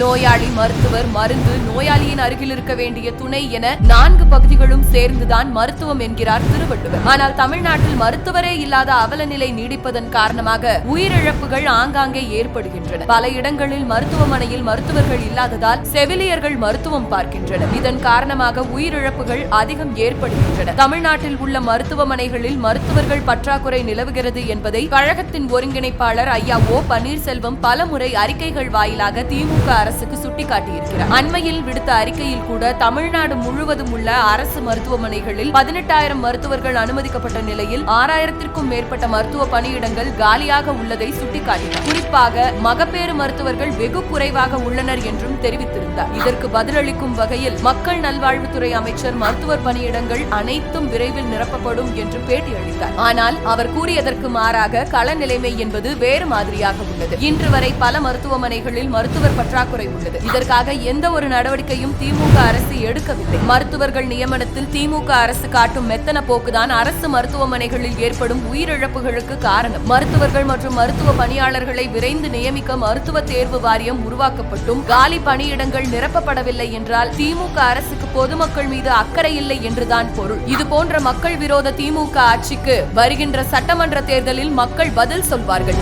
நோயாளி மருத்துவர் மருந்து நோயாளியின் அருகில் இருக்க வேண்டிய துணை என நான்கு பகுதிகளும் சேர்ந்துதான் மருத்துவம் என்கிறார் திருவள்ளுவர். ஆனால் தமிழ்நாட்டில் மருத்துவரே இல்லாத அவல நிலை நீடிப்பதன் காரணமாக உயிரிழப்புகள் ஆங்காங்கே ஏற்படுகின்றன. பல இடங்களில் மருத்துவமனையில் மருத்துவர்கள் இல்லாததால் செவிலியர்கள் மருத்துவம் பார்க்கின்றனர். இதன் காரணமாக உயிரிழப்புகள் அதிகம் ஏற்படுகின்றன. தமிழ்நாட்டில் உள்ள மருத்துவமனைகளில் மருத்துவர்கள் பற்றாக்குறை நிலவுகிறது என்பதை கழகத்தின் ஒருங்கிணைப்பாளர் ஐயா ஓ பன்னீர்செல்வம் பலமுறை அறிக்கைகள் வாயிலாக திமுக அரசுக்கு சுட்டிக்காட்டியிருக்கிறார். அண்மையில் விடுத்த அறிக்கையில் கூட தமிழ்நாடு முழுவதும் உள்ள அரசு மருத்துவமனைகளில் பதினெட்டாயிரம் மருத்துவர்கள் அனுமதிக்கப்பட்ட நிலையில் ஆறாயிரத்திற்கும் மேற்பட்ட மருத்துவ பணியிடங்கள் காலியாக உள்ளதை சுட்டிக்காட்டினார். குறிப்பாக மகப்பேறு மருத்துவர்கள் வெகு குறைவாக உள்ளனர் என்றும் தெரிவித்திருந்தார். இதற்கு பதிலளிக்கும் வகையில் மக்கள் நல்வாழ்வுத்துறை அமைச்சர் மருத்துவர் பணியிடங்கள் அனைத்தும் விரைவில் நிரப்பப்படும் என்று பேட்டியளித்தார். ஆனால் அவர் கூறியதற்கு மாறாக கள நிலைமை என்பது வேறு மாதிரியாக உள்ளது. இன்று வரை பல மருத்துவமனைகளில் மருத்துவர் பற்றாக்குறை பற்றாக்குறை உள்ளது. இதற்காக எந்த ஒரு நடவடிக்கையும் திமுக அரசு எடுக்கவில்லை. மருத்துவர்கள் நியமனத்தில் திமுக அரசு காட்டும் மெத்தன போக்குதான் அரசு மருத்துவமனைகளில் ஏற்படும் உயிரிழப்புகளுக்கு காரணம். மருத்துவர்கள் மற்றும் மருத்துவ பணியாளர்களை விரைந்து நியமிக்க மருத்துவ தேர்வு வாரியம் உருவாக்கப்பட்டும். காலி பணியிடங்கள் நிரப்பப்படவில்லை என்றால் திமுக அரசுக்கு பொதுமக்கள் மீது அக்கறை இல்லை என்றுதான் பொருள். இது போன்ற மக்கள் விரோத திமுக ஆட்சிக்கு வருகின்ற சட்டமன்ற தேர்தலில் மக்கள் பதில் சொல்வார்கள்.